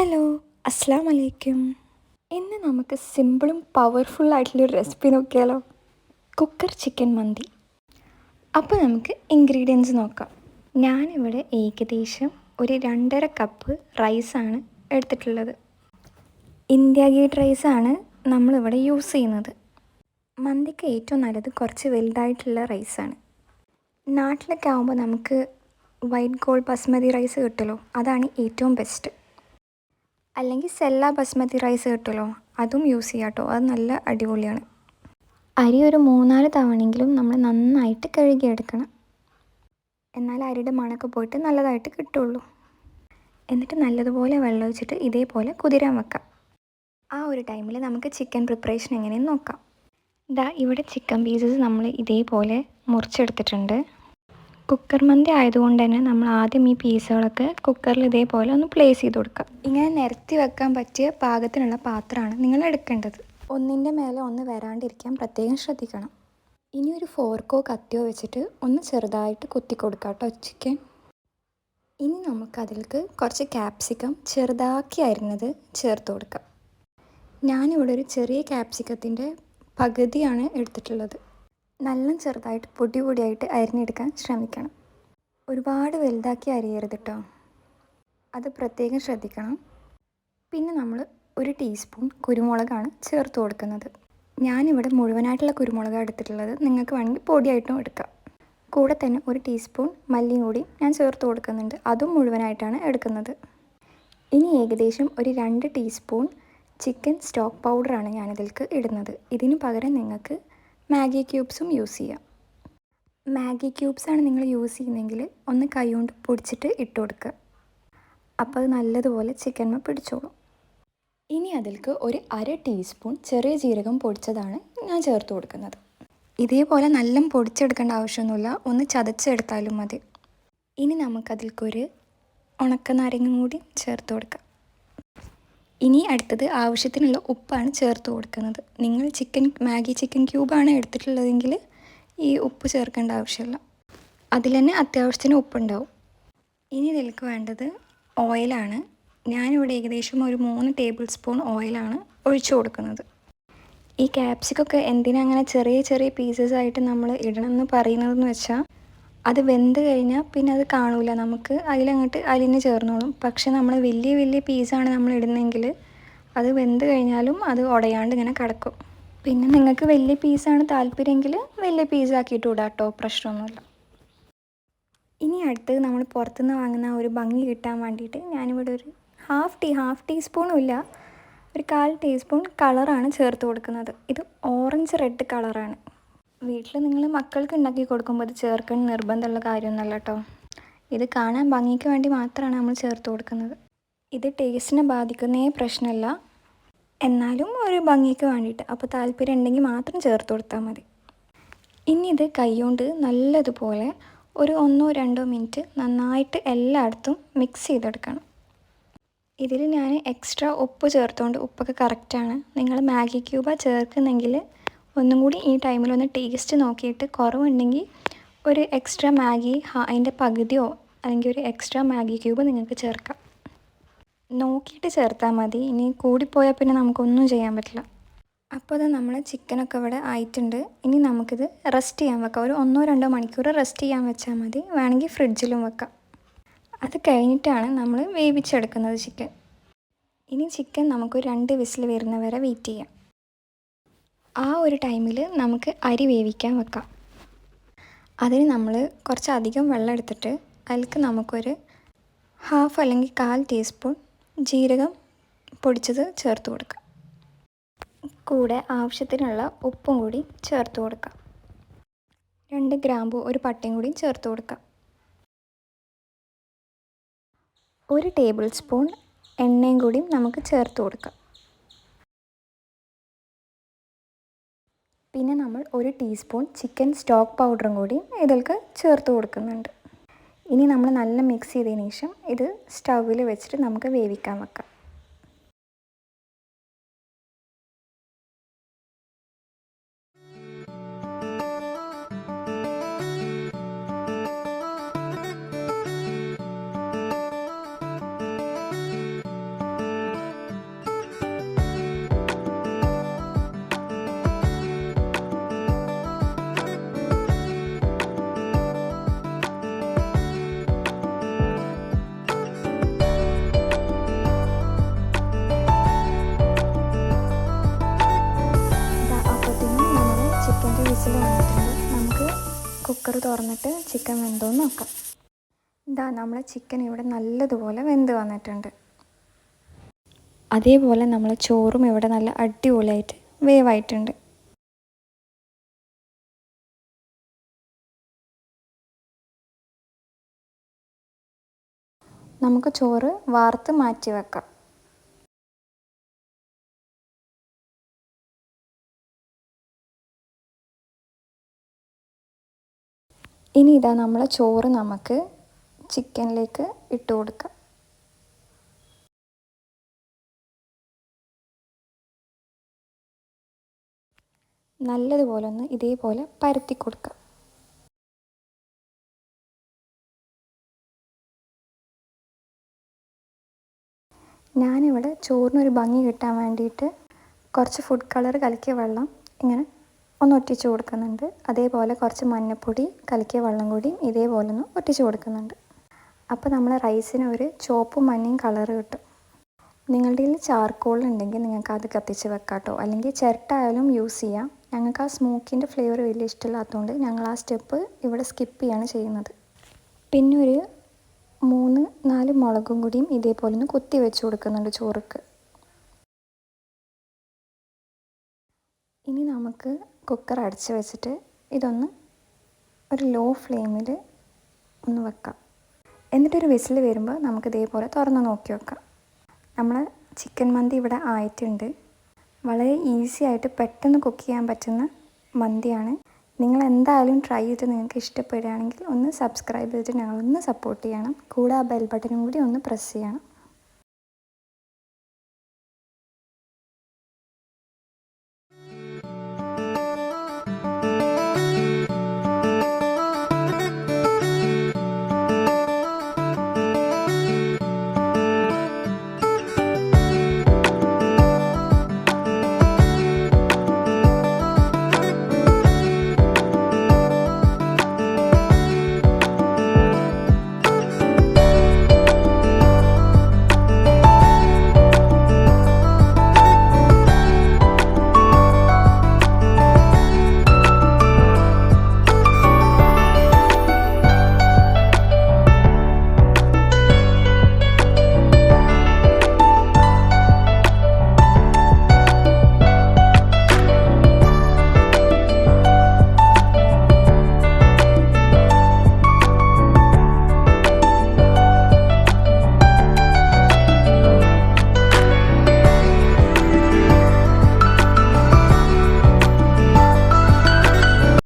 Hello അസ്സാം വലൈക്കും ഇന്ന് നമുക്ക് സിമ്പിളും പവർഫുൾ ആയിട്ടുള്ളൊരു റെസിപ്പി നോക്കിയാലോ? കുക്കർ ചിക്കൻ മന്തി. അപ്പോൾ നമുക്ക് ഇൻഗ്രീഡിയൻസ് നോക്കാം. ഞാനിവിടെ ഏകദേശം ഒരു രണ്ടര കപ്പ് റൈസാണ് എടുത്തിട്ടുള്ളത്. ഇന്ത്യ ഗേറ്റ് റൈസാണ് നമ്മളിവിടെ യൂസ് ചെയ്യുന്നത്. മന്തിക്ക് ഏറ്റവും നല്ലത് കുറച്ച് വലുതായിട്ടുള്ള റൈസാണ് നാട്ടിലൊക്കെ ആകുമ്പോൾ നമുക്ക് വൈറ്റ് ഗോൾഡ് ബസ്മതി റൈസ് കിട്ടുമല്ലോ? അതാണ് ഏറ്റവും ബെസ്റ്റ് അല്ലെങ്കിൽ സെല്ല ബസ്മതി റൈസ് കിട്ടുമല്ലോ അതും യൂസ് ചെയ്യാം കേട്ടോ. അത് നല്ല അടിപൊളിയാണ്. അരി ഒരു മൂന്നാൽ തവണയെങ്കിലും നമ്മൾ നന്നായിട്ട് കഴുകിയെടുക്കണം. എന്നാൽ അരിയുടെ മണക്ക് പോയിട്ട് നല്ലതായിട്ട് കിട്ടുള്ളൂ. എന്നിട്ട് നല്ലതുപോലെ വെള്ളം ഒഴിച്ചിട്ട് ഇതേപോലെ കുതിരാൻ വെക്കാം. ആ ഒരു ടൈമിൽ നമുക്ക് ചിക്കൻ പ്രിപ്പറേഷൻ എങ്ങനെയെന്ന് നോക്കാം. ഇതാ ഇവിടെ ചിക്കൻ പീസസ് നമ്മൾ ഇതേപോലെ മുറിച്ചെടുത്തിട്ടുണ്ട്. കുക്കർ മന്തി ആയതുകൊണ്ട് തന്നെ നമ്മൾ ആദ്യം ഈ പീസുകളൊക്കെ കുക്കറിൽ ഇതേപോലെ ഒന്ന് പ്ലേസ് ചെയ്ത് കൊടുക്കുക. ഇങ്ങനെ നിരത്തി വെക്കാൻ പറ്റിയ പാകത്തിനുള്ള പാത്രമാണ് നിങ്ങൾ എടുക്കേണ്ടത്. ഒന്നിന്റെ മേലെ ഒന്ന് വരാണ്ടിരിക്കാൻ പ്രത്യേകം ശ്രദ്ധിക്കണം. ഇനി ഒരു ഫോർക്കോ കത്തിയോ വെച്ചിട്ട് ഒന്ന് ചെറുതായിട്ട് കുത്തി കൊടുക്കാം കേട്ടോ ചിക്കൻ ഇനി നമുക്കതിലേക്ക് കുറച്ച് ക്യാപ്സിക്കം ചെറുതാക്കി അരിഞ്ഞത് ചേർത്ത് കൊടുക്കാം. ഞാനിവിടെ ഒരു ചെറിയ ക്യാപ്സിക്കത്തിന്റെ പകുതിയാണ് എടുത്തിട്ടുള്ളത്. നല്ല ചെറുതായിട്ട് പൊടി പൊടിയായിട്ട് അരിഞ്ഞെടുക്കാൻ ശ്രമിക്കണം. ഒരുപാട് വലുതാക്കി അരിയരുത് കേട്ടോ അത് പ്രത്യേകം ശ്രദ്ധിക്കണം. പിന്നെ നമ്മൾ ഒരു ടീസ്പൂൺ കുരുമുളകാണ് ചേർത്ത് കൊടുക്കുന്നത്. ഞാനിവിടെ മുഴുവനായിട്ടുള്ള കുരുമുളകാണ് എടുത്തിട്ടുള്ളത്. നിങ്ങൾക്ക് വേണമെങ്കിൽ പൊടിയായിട്ടും എടുക്കാം. കൂടെ തന്നെ ഒരു ടീസ്പൂൺ മല്ലിയും കൂടി ഞാൻ ചേർത്ത് കൊടുക്കുന്നുണ്ട്. അതും മുഴുവനായിട്ടാണ് എടുക്കുന്നത്. ഇനി ഏകദേശം ഒരു രണ്ട് ടീസ്പൂൺ ചിക്കൻ സ്റ്റോക്ക് പൗഡറാണ് ഞാനിതിലേക്ക് ഇടുന്നത്. ഇതിന് പകരം നിങ്ങൾക്ക് മാഗി ക്യൂബ്സും യൂസ് ചെയ്യാം. മാഗി ക്യൂബ്സാണ് നിങ്ങൾ യൂസ് ചെയ്യുന്നതെങ്കിൽ ഒന്ന് കൈ കൊണ്ട് പൊടിച്ചിട്ട് ഇട്ട് കൊടുക്കുക. അപ്പോൾ അത് നല്ലതുപോലെ ചിക്കൻമ പിടിച്ചോളും. ഇനി അതിലേക്ക് ഒരു അര ടീസ്പൂൺ ചെറിയ ജീരകം പൊടിച്ചതാണ് ഞാൻ ചേർത്ത് കൊടുക്കുന്നത്. ഇതേപോലെ നല്ല പൊടിച്ചെടുക്കേണ്ട ആവശ്യമൊന്നുമില്ല. ഒന്ന് ചതച്ചെടുത്താലും മതി. ഇനി നമുക്കതിൽക്കൊരു ഉണക്ക നാരങ്ങ കൂടി ചേർത്ത് കൊടുക്കാം. ഇനി അടുത്തത് ആവശ്യത്തിനുള്ള ഉപ്പാണ് ചേർത്ത് കൊടുക്കുന്നത്. നിങ്ങൾ ചിക്കൻ മാഗി ചിക്കൻ ക്യൂബാണ് എടുത്തിട്ടുള്ളതെങ്കിൽ ഈ ഉപ്പ് ചേർക്കേണ്ട ആവശ്യമില്ല. അതിൽ തന്നെ അത്യാവശ്യത്തിന് ഉപ്പുണ്ടാവും. ഇനി ഇതിലേക്ക് വേണ്ടത് ഓയിലാണ്. ഞാനിവിടെ ഏകദേശം ഒരു മൂന്ന് ടേബിൾ സ്പൂൺ ഓയിലാണ് ഒഴിച്ചു കൊടുക്കുന്നത്. ഈ ക്യാപ്സിക്കൊക്കെ എന്തിനങ്ങനെ ചെറിയ ചെറിയ പീസസ് ആയിട്ട് നമ്മൾ ഇടണമെന്ന് പറയുന്നതെന്ന് വെച്ചാൽ അത് വെന്ത് കഴിഞ്ഞാൽ പിന്നെ അത് കാണൂല. നമുക്ക് അതിലങ്ങോട്ട് അലിഞ്ഞ് ചേർന്നോളും. പക്ഷെ നമ്മൾ വലിയ വലിയ പീസാണ് നമ്മൾ ഇടുന്നതെങ്കിൽ അത് വെന്ത് കഴിഞ്ഞാലും അത് ഉടയാണ്ട് ഇങ്ങനെ കിടക്കും. പിന്നെ നിങ്ങൾക്ക് വലിയ പീസാണ് താല്പര്യമെങ്കിൽ വലിയ പീസാക്കിയിട്ട് വിടാം കേട്ടോ പ്രശ്നമൊന്നുമില്ല. ഇനി അടുത്ത് നമ്മൾ പുറത്തുനിന്ന് വാങ്ങുന്ന ഒരു ഭംഗി കിട്ടാൻ വേണ്ടിയിട്ട് ഞാനിവിടെ ഒരു ഹാഫ് ടീ ഹാഫ് ടീസ്പൂണും ഇല്ല. ഒരു കാൽ ടീസ്പൂൺ കളറാണ് ചേർത്ത് കൊടുക്കുന്നത്. ഇത് ഓറഞ്ച് റെഡ് കളറാണ് വീട്ടിൽ നിങ്ങൾ മക്കൾക്ക് ഉണ്ടാക്കി കൊടുക്കുമ്പോൾ ഇത് ചേർക്കേണ്ട നിർബന്ധമുള്ള കാര്യമൊന്നുമല്ല കേട്ടോ. ഇത് കാണാൻ ഭംഗിക്ക് വേണ്ടി മാത്രമാണ് നമ്മൾ ചേർത്ത് കൊടുക്കുന്നത്. ഇത് ടേസ്റ്റിനെ ബാധിക്കുന്നേ പ്രശ്നമല്ല. എന്നാലും ഒരു ഭംഗിക്ക് വേണ്ടിയിട്ട്. അപ്പോൾ താല്പര്യം ഉണ്ടെങ്കിൽ മാത്രം ചേർത്ത് കൊടുത്താൽ മതി. ഇനി ഇത് കൈകൊണ്ട് നല്ലതുപോലെ ഒരു ഒന്നോ രണ്ടോ മിനിറ്റ് നന്നായിട്ട് എല്ലായിടത്തും മിക്സ് ചെയ്തെടുക്കണം. ഇതിൽ ഞാൻ എക്സ്ട്രാ ഉപ്പ് ചേർത്തുകൊണ്ട് ഉപ്പൊക്കെ കറക്റ്റാണ് നിങ്ങൾ മാഗി ക്യൂബ ചേർക്കുന്നെങ്കിൽ ഒന്നും കൂടി ഈ ടൈമിൽ ഒന്ന് ടേസ്റ്റ് നോക്കിയിട്ട് കുറവുണ്ടെങ്കിൽ ഒരു എക്സ്ട്രാ മാഗി അതിന്റെ പകുതിയോ അല്ലെങ്കിൽ ഒരു എക്സ്ട്രാ മാഗി ക്യൂബ് നിങ്ങൾക്ക് ചേർക്കാം. നോക്കിയിട്ട് ചേർത്താൽ മതി. ഇനി കൂടിപ്പോയാൽ പിന്നെ നമുക്കൊന്നും ചെയ്യാൻ പറ്റില്ല. അപ്പോൾ അത് നമ്മൾ ചിക്കനൊക്കെ ഇവിടെ ആയിട്ടുണ്ട്. ഇനി നമുക്കിത് റെസ്റ്റ് ചെയ്യാൻ വെക്കാം. ഒരു ഒന്നോ രണ്ടോ മണിക്കൂർ റെസ്റ്റ് ചെയ്യാൻ വെച്ചാൽ മതി. വേണമെങ്കിൽ ഫ്രിഡ്ജിലും വെക്കാം. അത് കഴിഞ്ഞിട്ടാണ് നമ്മൾ വേവിച്ചെടുക്കുന്നത് ചിക്കൻ ഇനി ചിക്കൻ നമുക്ക് രണ്ട് വിസിൽ വരുന്ന വരെ വെയിറ്റ് ചെയ്യാം. ആ ഒരു ടൈമിൽ നമുക്ക് അരി വേവിക്കാൻ വെക്കാം. അതിന് നമ്മൾ കുറച്ചധികം വെള്ളം എടുത്തിട്ട് അതിലേക്ക് നമുക്കൊരു ഹാഫ് അല്ലെങ്കിൽ കാൽ ടീസ്പൂൺ ജീരകം പൊടിച്ചത് ചേർത്ത് കൊടുക്കാം. കൂടെ ആവശ്യത്തിനുള്ള ഉപ്പും കൂടി ചേർത്ത് കൊടുക്കാം. രണ്ട് ഗ്രാമ്പു ഒരു പട്ടയും കൂടി ചേർത്ത് കൊടുക്കാം. ഒരു ടേബിൾ സ്പൂൺ എണ്ണയും കൂടി നമുക്ക് ചേർത്ത് കൊടുക്കാം. പിന്നെ നമ്മൾ ഒരു ടീസ്പൂൺ ചിക്കൻ സ്റ്റോക്ക് പൗഡറും കൂടി ഇതിൽക്ക് ചേർത്ത് കൊടുക്കുന്നുണ്ട്. ഇനി നമ്മൾ നല്ല മിക്സ് ചെയ്തതിന് ശേഷം ഇത് സ്റ്റൗവിൽ വെച്ചിട്ട് നമുക്ക് വേവിക്കാൻ വെക്കാം. തുറന്നിട്ട് ചിക്കൻ വെന്തോന്ന് നോക്കാം. ഇതാ നമ്മളെ ചിക്കൻ ഇവിടെ നല്ലതുപോലെ വെന്ത് വന്നിട്ടുണ്ട്. അതേപോലെ നമ്മളെ ചോറും ഇവിടെ നല്ല അടിപൊളിയായിട്ട് വേവായിട്ടുണ്ട്. നമുക്ക് ചോറ് വാർത്ത് മാറ്റി വെക്കാം. ഇനി ഇതാ നമ്മൾ ചോറ് നമുക്ക് ചിക്കനിലേക്ക് ഇട്ട് കൊടുക്കാം. നല്ലതുപോലെ ഒന്ന് ഇതേപോലെ പരത്തി കൊടുക്കുക ഞാനിവിടെ ചോറിനൊരു ഭംഗി കിട്ടാൻ വേണ്ടിയിട്ട് കുറച്ച് ഫുഡ് കളർ കലക്കിയ വെള്ളം ഇങ്ങനെ ഒന്ന് ഒറ്റിച്ച് കൊടുക്കുന്നുണ്ട്. അതേപോലെ കുറച്ച് മഞ്ഞൾപ്പൊടി കലക്കിയ വെള്ളം കൂടി ഇതേപോലെ ഒന്ന് ഒറ്റിച്ച് കൊടുക്കുന്നുണ്ട്. അപ്പോൾ നമ്മൾ റൈസിന് ഒരു ചുവപ്പും മഞ്ഞയും കളർ കിട്ടും. നിങ്ങളുടെ കയ്യിൽ ചാർക്കോൾ ഉണ്ടെങ്കിൽ നിങ്ങൾക്ക് അത് കത്തിച്ച് വെക്കാട്ടോ. അല്ലെങ്കിൽ ചിരട്ടായാലും യൂസ് ചെയ്യാം. ഞങ്ങൾക്ക് ആ സ്മോക്കിന്റെ ഫ്ലേവർ വലിയ ഇഷ്ടമില്ലാത്തതുകൊണ്ട് ഞങ്ങൾ ആ സ്റ്റെപ്പ് ഇവിടെ സ്കിപ്പ് ചെയ്യാണ് ചെയ്യുന്നത്. പിന്നെ ഒരു മൂന്ന് നാല് മുളകും കൂടിയും ഇതേപോലെ ഒന്ന് കുത്തി വെച്ച് കൊടുക്കുന്നുണ്ട് ചോറുക്ക്. ഇനി നമുക്ക് കുക്കർ അടച്ച് വെച്ചിട്ട് ഇതൊന്ന് ഒരു ലോ ഫ്ലെയിമിൽ ഒന്ന് വെക്കാം. എന്നിട്ടൊരു വിസിൽ വരുമ്പോൾ നമുക്ക് ഇതേപോലെ തുറന്ന് നോക്കി വെക്കാം. നമ്മൾ ചിക്കൻ മന്തി ഇവിടെ ആയിട്ടുണ്ട്. വളരെ ഈസി ആയിട്ട് പെട്ടെന്ന് കുക്ക് ചെയ്യാൻ പറ്റുന്ന മന്തിയാണ്. നിങ്ങൾ എന്തായാലും ട്രൈ ചെയ്ത് നിങ്ങൾക്ക് ഇഷ്ടപ്പെടുകയാണെങ്കിൽ ഒന്ന് സബ്സ്ക്രൈബ് ചെയ്തിട്ട് ഞങ്ങളൊന്ന് സപ്പോർട്ട് ചെയ്യണം. കൂടെ ആ ബെൽ ബട്ടനും കൂടി ഒന്ന് പ്രസ് ചെയ്യണം.